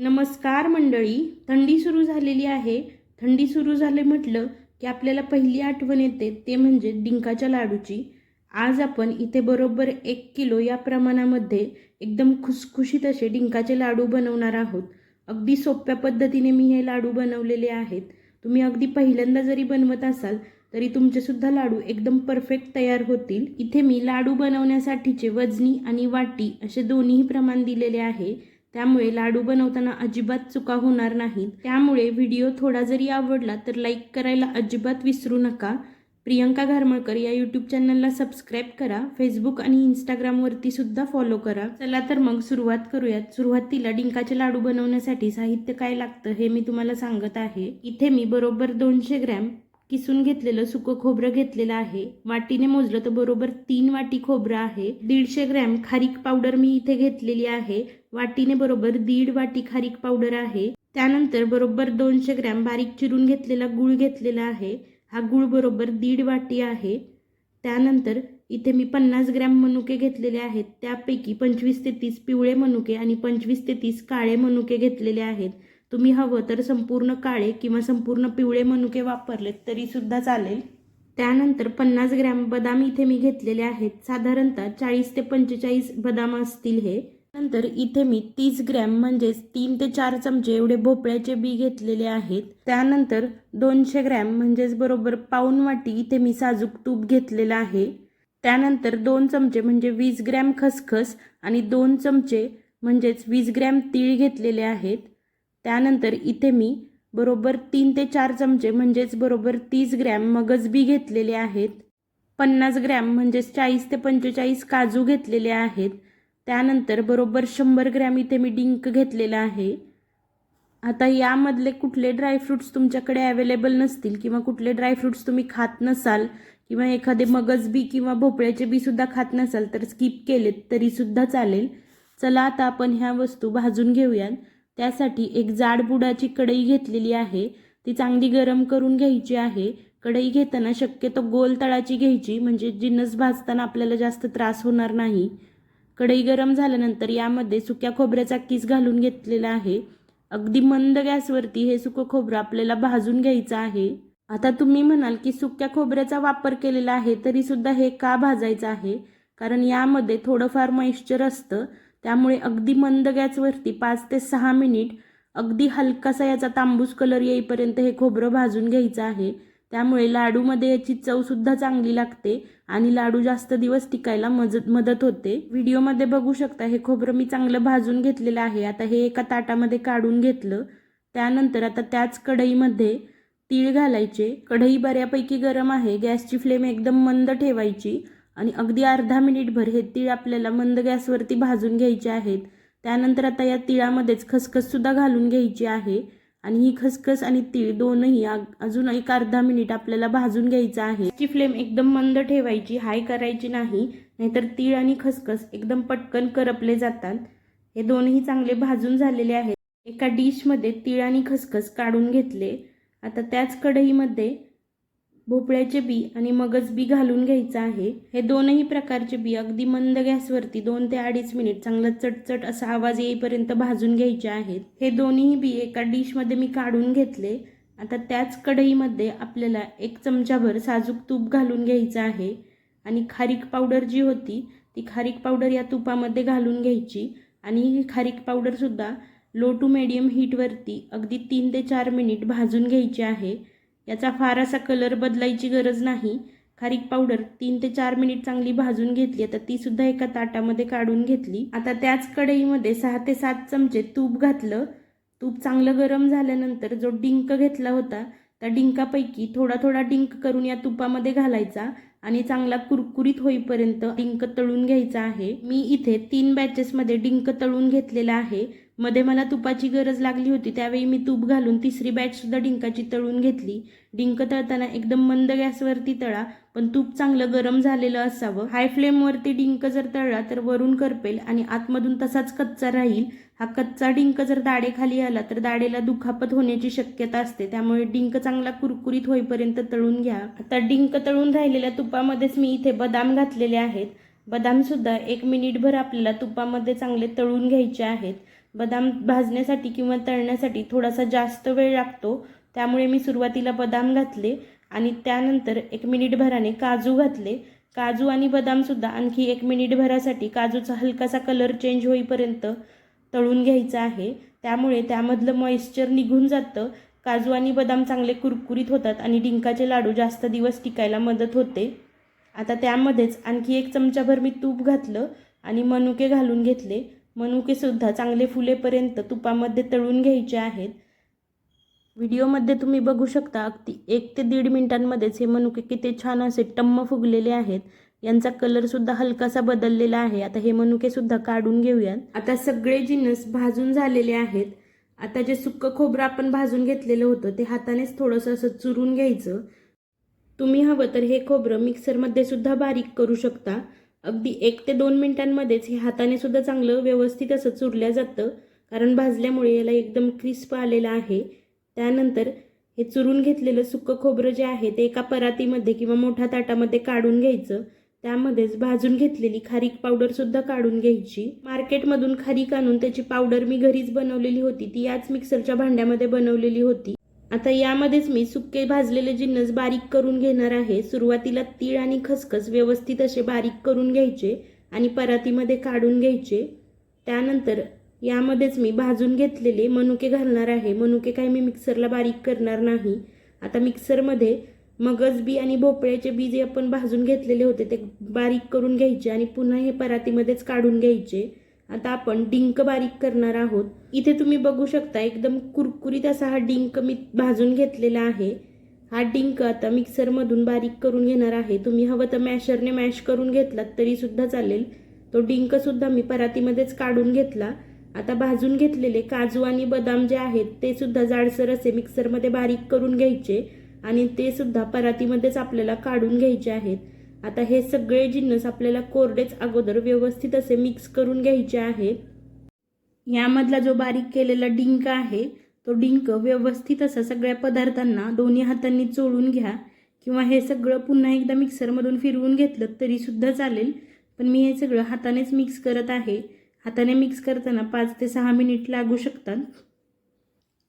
नमस्कार मंडळी थंडी सुरू झालेली आहे. थंडी सुरू झाले म्हटलं की आपल्याला पहिली आठवण येते ते म्हणजे डिंकाच्या लाडूची. आज आपण इथे बरोबर एक किलो या प्रमाणामध्ये एकदम खुसखुशीत असे डिंकाचे लाडू बनवणार आहोत. अगदी सोप्या पद्धतीने मी हे लाडू बनवलेले आहेत. तुम्ही अगदी पहिल्यांदा जरी बनवत असाल तरी तुमचेसुद्धा लाडू एकदम परफेक्ट तयार होतील. इथे मी लाडू बनवण्यासाठीचे वजनी आणि वाटी असे दोन्ही प्रमाण दिलेले आहे. त्यामुळे लाडू बनवताना अजिबात चुका होणार नाहीत. त्यामुळे व्हिडिओ थोडा जरी आवडला तर लाईक करायला अजिबात विसरू नका. प्रियंका घारमळकर या यूट्यूब चॅनलला सबस्क्राईब करा. फेसबुक आणि इंस्टाग्रामवरती सुद्धा फॉलो करा. चला तर मग सुरुवात करूयात. सुरुवातीला डिंकाचे लाडू बनवण्यासाठी साहित्य काय लागतं हे मी तुम्हाला सांगत आहे. इथे मी बरोबर दोनशे ग्रॅम किसून घेतलेलं सुकं खोबरं घेतलेलं आहे. वाटीने मोजलं तर बरोबर तीन वाटी खोबरं आहे. दीडशे ग्रॅम खारीक पावडर मी इथे घेतलेली आहे. वाटीने बरोबर दीड वाटी खारीक पावडर आहे. त्यानंतर बरोबर दोनशे ग्रॅम बारीक चिरून घेतलेला गूळ घेतलेला आहे. हा गूळ बरोबर दीड वाटी आहे. त्यानंतर इथे मी पन्नास ग्रॅम मनुके घेतलेले आहेत. त्यापैकी पंचवीस ते तीस पिवळे मनुके आणि पंचवीस ते तीस काळे मनुके घेतलेले आहेत. तुम्ही हवं तर संपूर्ण काळे किंवा संपूर्ण पिवळे मनुके वापरलेत तरीसुद्धा चालेल. त्यानंतर पन्नास ग्रॅम बदाम इथे मी घेतलेले आहेत. साधारणतः चाळीस ते पंचेचाळीस बदाम असतील हे. नंतर इथे मी तीस ग्रॅम म्हणजेच तीन ते चार चमचे एवढे भोपळ्याचे बी घेतलेले आहेत. त्यानंतर दोनशे ग्रॅम म्हणजेच बरोबर पाऊन वाटी इथे मी साजूक तूप घेतलेलं आहे. त्यानंतर दोन चमचे म्हणजे वीस ग्रॅम खसखस आणि दोन चमचे म्हणजेच वीस ग्रॅम तीळ घेतलेले आहेत. त्यानंतर इथे मी बरोबर तीन ते चार चमचे म्हणजेच बरोबर तीस ग्रॅम मगज बी घेतलेले आहेत. पन्नास ग्रॅम म्हणजेच चाळीस ते पंचेचाळीस काजू घेतलेले आहेत. त्यानंतर बरोबर शंभर ग्रॅम इथे मी डिंक घेतलेला आहे. आता यामधले कुठले ड्रायफ्रूट्स तुमच्याकडे अवेलेबल नसतील किंवा कुठले ड्रायफ्रूट्स तुम्ही खात नसाल किंवा एखादे मगज बी किंवा भोपळ्याचे बी सुद्धा खात नसाल तर स्किप केलेत तरीसुद्धा चालेल. चला आता आपण ह्या वस्तू भाजून घेऊयात. त्यासाठी एक जाड बुडाची कढई घेतलेली आहे. ती चांगली गरम करून घ्यायची आहे. कढई घेताना शक्यतो गोल तळाची घ्यायची म्हणजे जिन्नस भाजताना आपल्याला जास्त त्रास होणार नाही. कढई गरम झाल्यानंतर यामध्ये सुक्या खोबऱ्याचा किस घालून घेतलेला आहे. अगदी मंद गॅसवरती हे सुकं खोबरं आपल्याला भाजून घ्यायचं आहे. आता तुम्ही म्हणाल की सुक्या खोबऱ्याचा वापर केलेला आहे तरीसुद्धा हे का भाजायचं आहे? कारण यामध्ये थोडंफार मॉइश्चर असतं. त्यामुळे अगदी मंद गॅसवरती पाच ते सहा मिनिट अगदी हलकासा याचा तांबूस कलर येईपर्यंत हे खोबरं भाजून घ्यायचं आहे. त्यामुळे लाडूमध्ये याची चवसुद्धा चांगली लागते आणि लाडू जास्त दिवस टिकायला मदत मदत होते. व्हिडिओमध्ये बघू शकता हे खोबरं मी चांगलं भाजून घेतलेलं आहे. आता हे एका ताटामध्ये काढून घेतलं. त्यानंतर आता त्याच कढईमध्ये तीळ घालायचे. कढई बऱ्यापैकी गरम आहे. गॅसची फ्लेम एकदम मंद ठेवायची. आणि अगदी अर्धा मिनिटभर हे तीळ आपल्याला मंद गॅसवरती भाजून घ्यायचे आहेत. त्यानंतर आता या तिळामध्येच खसखससुद्धा घालून घ्यायची आहे. आणि ही खसखस आणि तीळ दोनही अजून एक अर्धा मिनिट आपल्याला भाजून घ्यायचं आहे. ची फ्लेम एकदम मंद ठेवायची हाय करायची नाही. नाहीतर तीळ आणि खसखस एकदम पटकन करपले जातात. हे दोनही चांगले भाजून झालेले आहेत. एका डिशमध्ये तीळ आणि खसखस काढून घेतले. आता त्याच कढईमध्ये भोपळ्याचे बी आणि मगज बी घालून घ्यायचं आहे. हे दोनही प्रकारचे बी अगदी मंद गॅसवरती दोन ते अडीच मिनिट चांगलं चटचट असा आवाज येईपर्यंत भाजून घ्यायचे आहेत. हे दोन्ही बी एका डिशमध्ये मी काढून घेतले. आता त्याच कढईमध्ये आपल्याला एक चमचाभर साजूक तूप घालून घ्यायचं आहे. आणि खारीक पावडर जी होती ती खारीक पावडर या तुपामध्ये घालून घ्यायची. आणि ही खारीक पावडरसुद्धा लो टू मिडियम हीटवरती अगदी तीन ते चार मिनिट भाजून घ्यायची आहे. याचा फार असा कलर बदलायची गरज नाही. खारीक पावडर तीन ते चार मिनिट चांगली भाजून घेतली. आता ती सुद्धा एका ताटामध्ये काढून घेतली. आता त्याच कढईमध्ये सहा ते सात चमचे तूप घातलं. तूप चांगलं गरम झाल्यानंतर जो डिंक घेतला होता त्या डिंकापैकी थोडा थोडा डिंक करून या तुपामध्ये घालायचा आणि चांगला कुरकुरीत होईपर्यंत डिंक तळून घ्यायचा आहे. मी इथे तीन बॅचेसमध्ये डिंक तळून घेतलेला आहे. मध्ये मला तुपाची गरज लागली होती त्यावेळी मी तूप घालून तिसरी बॅचसुद्धा डिंकाची तळून घेतली. डिंक तळताना एकदम मंद गॅसवरती तळा पण तूप चांगलं गरम झालेलं असावं. हाय फ्लेमवरती डिंक जर तळला तर वरून करपेल आणि आतमधून तसाच कच्चा राहील. हा कच्चा डिंक जर दाडेखाली आला तर दाढेला दुखापत होण्याची शक्यता असते. त्यामुळे डिंक चांगला कुरकुरीत होईपर्यंत तळून घ्या. आता डिंक तळून राहिलेल्या तुपामध्येच मी इथे बदाम घातलेले आहेत. बदामसुद्धा एक मिनिटभर आपल्याला तुपामध्ये चांगले तळून घ्यायचे आहेत. बदाम भाजण्यासाठी किंवा तळण्यासाठी थोडासा जास्त वेळ लागतो. त्यामुळे मी सुरुवातीला बदाम घातले आणि त्यानंतर एक मिनिटभराने काजू घातले. काजू आणि बदामसुद्धा आणखी एक मिनिटभरासाठी काजूचा हलकासा कलर चेंज होईपर्यंत तळून घ्यायचं आहे. त्यामुळे त्यामधलं मॉइश्चर निघून जातं. काजू आणि बदाम चांगले कुरकुरीत होतात आणि डिंकाचे लाडू जास्त दिवस टिकायला मदत होते. आता त्यामध्येच आणखी एक चमचाभर मी तूप घातलं आणि मनुके घालून घेतले. मनुकेसुद्धा चांगले फुलेपर्यंत तुपामध्ये तळून घ्यायचे आहेत. व्हिडिओमध्ये तुम्ही बघू शकता अगदी एक ते दीड मिनिटांमध्येच हे मनुके किती छान असे टम्म फुगलेले आहेत. यांचा कलरसुद्धा हलकासा बदललेला आहे. आता हे मनुकेसुद्धा काढून घेऊयात. आता सगळे जिन्नस भाजून झालेले आहेत. आता जे सुक्कं खोबरं आपण भाजून घेतलेलं होतं ते हातानेच थोडंसं असं चुरून घ्यायचं. तुम्ही हवं तर हे खोबरं मिक्सरमध्ये सुद्धा बारीक करू शकता. अगदी एक ते दोन मिनिटांमध्येच हे हाताने सुद्धा चांगलं व्यवस्थित असं चुरल्या जातं कारण भाजल्यामुळे याला एकदम क्रिस्प आलेलं आहे. त्यानंतर हे चुरून घेतलेलं सुकं खोबरं जे आहे ते एका परातीमध्ये किंवा मोठ्या ताटामध्ये काढून घ्यायचं. त्यामध्येच भाजून घेतलेली खारीक पावडरसुद्धा काढून घ्यायची. मार्केटमधून खारीक आणून त्याची पावडर मी घरीच बनवलेली होती. ती याच मिक्सरच्या भांड्यामध्ये बनवलेली होती. आता यामध्येच मी सुके भाजलेले जिन्नस बारीक करून घेणार आहे. सुरुवातीला तीळ आणि खसखस व्यवस्थित असे बारीक करून घ्यायचे आणि परातीमध्ये काढून घ्यायचे. त्यानंतर यामध्येच मी भाजून घेतलेले मनुके घालणार आहे. मनुके काही मी मिक्सरला बारीक करणार नाही. आता मिक्सरमध्ये मगज बी आणि भोपळ्याचे बी जे आपण भाजून घेतलेले होते ते बारीक करून घ्यायचे आणि पुन्हा हे परातीमध्येच काढून घ्यायचे. आता आपण डिंक बारीक करणार आहोत. इथे तुम्ही बघू शकता एकदम कुरकुरीत असा हा डिंक मी भाजून घेतलेला आहे. हा डिंक आता मिक्सरमधून बारीक करून घेणार आहे. तुम्ही हवं तर मॅशरने मॅश करून घेतलात तरीसुद्धा चालेल. तो डिंकसुद्धा मी परातीमध्येच काढून घेतला. आता भाजून घेतलेले काजू आणि बदाम जे आहेत ते सुद्धा जाडसर असे मिक्सरमध्ये बारीक करून घ्यायचे आणि ते सुद्धा परातीमध्येच आपल्याला काढून घ्यायचे आहेत. आता हे सगळे जिन्नस आपल्याला कोरडेच अगोदर व्यवस्थित असे मिक्स करून घ्यायचे आहेत. यामधला जो बारीक केलेला डिंक आहे तो डिंक व्यवस्थित असा सगळ्या पदार्थांना दोन्ही हातांनी चोळून घ्या. किंवा हे सगळं पुन्हा एकदा मिक्सरमधून फिरवून घेतलं तरीसुद्धा चालेल. पण मी हे सगळं हातानेच मिक्स करत आहे. हाताने मिक्स करताना पाच ते सहा मिनिट लागू शकतात.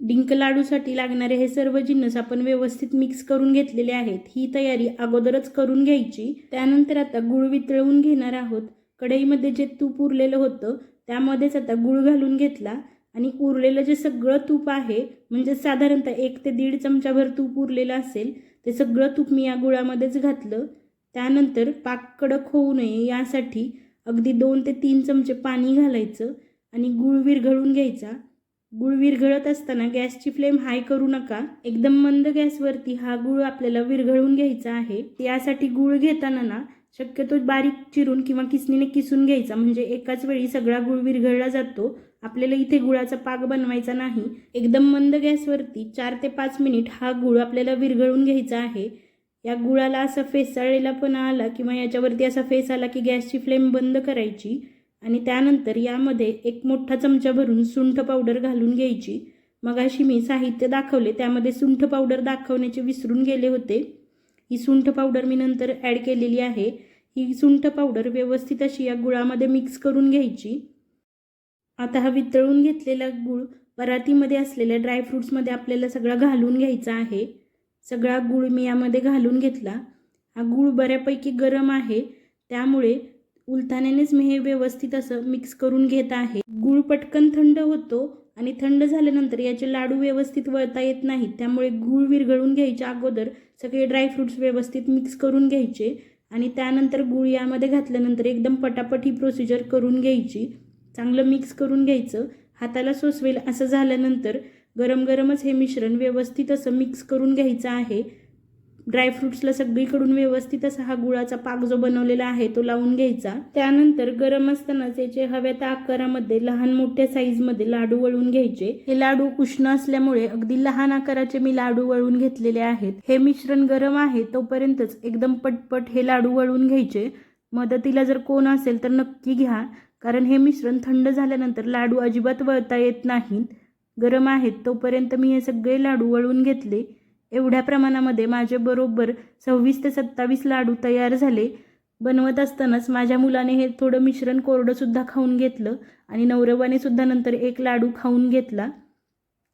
डिंक लाडूसाठी लागणारे हे सर्व जिन्नस आपण व्यवस्थित मिक्स करून घेतलेले आहेत. ही तयारी अगोदरच करून घ्यायची. त्यानंतर आता गुळ वितळवून घेणार आहोत. कढईमध्ये जे तूप उरलेलं होतं त्यामध्येच आता गुळ घालून घेतला. आणि उरलेलं जे सगळं तूप आहे म्हणजे साधारणतः एक ते दीड चमचाभर तूप उरलेलं असेल ते सगळं तूप मी या गुळामध्येच घातलं. त्यानंतर पाक कडक होऊ नये यासाठी अगदी दोन ते तीन चमचे पाणी घालायचं आणि गुळ विरघळून घ्यायचा. गुळ विरघळत असताना गॅसची फ्लेम हाय करू नका. एकदम मंद गॅसवरती हा गुळ आपल्याला विरघळून घ्यायचा आहे. यासाठी गुळ घेताना ना शक्यतो बारीक चिरून किंवा किसणीने किसून घ्यायचा. म्हणजे एकाच वेळी सगळा गुळ विरघळला जातो. आपल्याला इथे गुळाचा पाक बनवायचा नाही. एकदम मंद गॅसवरती चार ते पाच मिनिट हा गुळ आपल्याला विरघळून घ्यायचा आहे. या गुळाला असा फेसाळलेला पण आला किंवा याच्यावरती असा फेस आला की गॅसची फ्लेम बंद करायची. आणि त्यानंतर यामध्ये एक मोठा चमचा भरून सुंठ पावडर घालून घ्यायची. मगाशी मी साहित्य दाखवले त्यामध्ये सुंठ पावडर दाखवण्याचे विसरून गेले होते. ही सुंठ पावडर मी नंतर ॲड केलेली आहे. ही सुंठ पावडर व्यवस्थित अशी या गुळामध्ये मिक्स करून घ्यायची. आता हा वितळून घेतलेला गुळ परातीमध्ये असलेल्या ड्रायफ्रूट्समध्ये आपल्याला सगळा घालून घ्यायचा आहे. सगळा गूळ मी यामध्ये घालून घेतला. हा गूळ बऱ्यापैकी गरम आहे. त्यामुळे उलथाण्यानेच मी हे व्यवस्थित असं मिक्स करून घेत आहे. गूळ पटकन थंड होतो आणि थंड झाल्यानंतर याचे लाडू व्यवस्थित वळता येत नाहीत. त्यामुळे गूळ विरघळून घ्यायच्या अगोदर सगळे ड्रायफ्रूट्स व्यवस्थित मिक्स करून घ्यायचे आणि त्यानंतर गूळ यामध्ये घातल्यानंतर एकदम पटापट ही प्रोसिजर करून घ्यायची. चांगलं मिक्स करून घ्यायचं. हाताला सोसवेल असं झाल्यानंतर गरम गरमच हे मिश्रण व्यवस्थित असं मिक्स करून घ्यायचं आहे. ड्रायफ्रूट्सला सगळीकडून व्यवस्थित असा हा गुळाचा पाक जो बनवलेला आहे तो लावून घ्यायचा. त्यानंतर गरम असतानाच याचे हव्या त्या आकारामध्ये लहान मोठ्या साईजमध्ये लाडू वळून घ्यायचे. हे लाडू उष्ण असल्यामुळे अगदी लहान आकाराचे मी लाडू वळून घेतलेले आहेत. हे मिश्रण गरम आहे तोपर्यंतच एकदम पटपट हे लाडू वळून घ्यायचे. मदतीला जर कोण असेल तर नक्की घ्या कारण हे मिश्रण थंड झाल्यानंतर लाडू अजिबात वळता येत नाहीत. गरम आहेत तोपर्यंत मी हे सगळे लाडू वळून घेतले. एवढ्या प्रमाणामध्ये माझे बरोबर सव्वीस ते सत्तावीस लाडू तयार झाले. बनवत असतानाच माझ्या मुलाने हे थोडं मिश्रण कोरडंसुद्धा खाऊन घेतलं आणि नवरवाने सुद्धा नंतर एक लाडू खाऊन घेतला.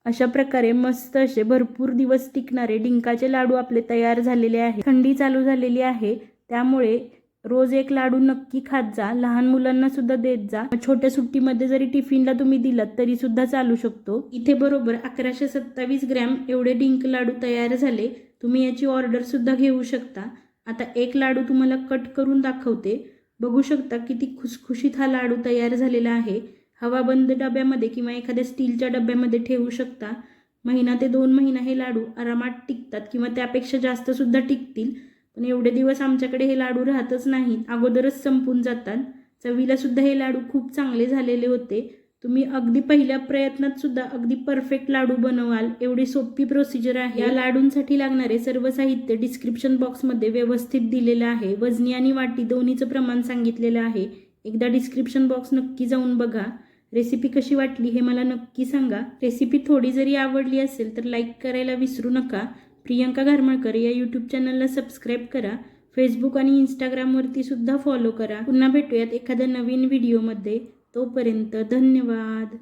अशा प्रकारे मस्त असे भरपूर दिवस टिकणारे डिंकाचे लाडू आपले तयार झालेले आहे थंडी चालू झालेली आहे. त्यामुळे रोज एक लाडू नक्की खात जा. लहान मुलांना सुद्धा देत जा. छोट्या सुट्टीमध्ये जरी टिफिनला तुम्ही दिलात तरी सुद्धा चालू शकतो. इथे बरोबर अकराशे सत्तावीस ग्रॅम एवढे डिंक लाडू तयार झाले. तुम्ही याची ऑर्डर सुद्धा घेऊ शकता. आता एक लाडू तुम्हाला कट करून दाखवते. बघू शकता किती खुसखुशीत हा लाडू तयार झालेला आहे. हवाबंद डब्यामध्ये किंवा एखाद्या स्टीलच्या डब्यामध्ये ठेवू शकता. महिना ते दोन महिना हे लाडू आरामात टिकतात किंवा त्यापेक्षा जास्त सुद्धा टिकतील. पण एवढे दिवस आमच्याकडे हे लाडू राहतच नाहीत. अगोदरच संपून जातात. चवीला सुद्धा हे लाडू खूप चांगले झालेले होते. तुम्ही अगदी पहिल्या प्रयत्नात सुद्धा अगदी परफेक्ट लाडू बनवाल. एवढी सोपी प्रोसिजर आहे. या लाडूंसाठी लागणारे सर्व साहित्य डिस्क्रिप्शन बॉक्समध्ये व्यवस्थित दिलेलं आहे. वजनी आणि वाटी दोन्हीचं प्रमाण सांगितलेलं आहे. एकदा डिस्क्रिप्शन बॉक्स नक्की जाऊन बघा. रेसिपी कशी वाटली हे मला नक्की सांगा. रेसिपी थोडी जरी आवडली असेल तर लाईक करायला विसरू नका. प्रियंका घारमळकर या यूट्यूब चॅनलला सबस्क्राईब करा. फेसबुक आणि इंस्टाग्रामवरती सुद्धा फॉलो करा. पुन्हा भेटूयात एखाद्या नवीन व्हिडिओमध्ये तोपर्यंत धन्यवाद.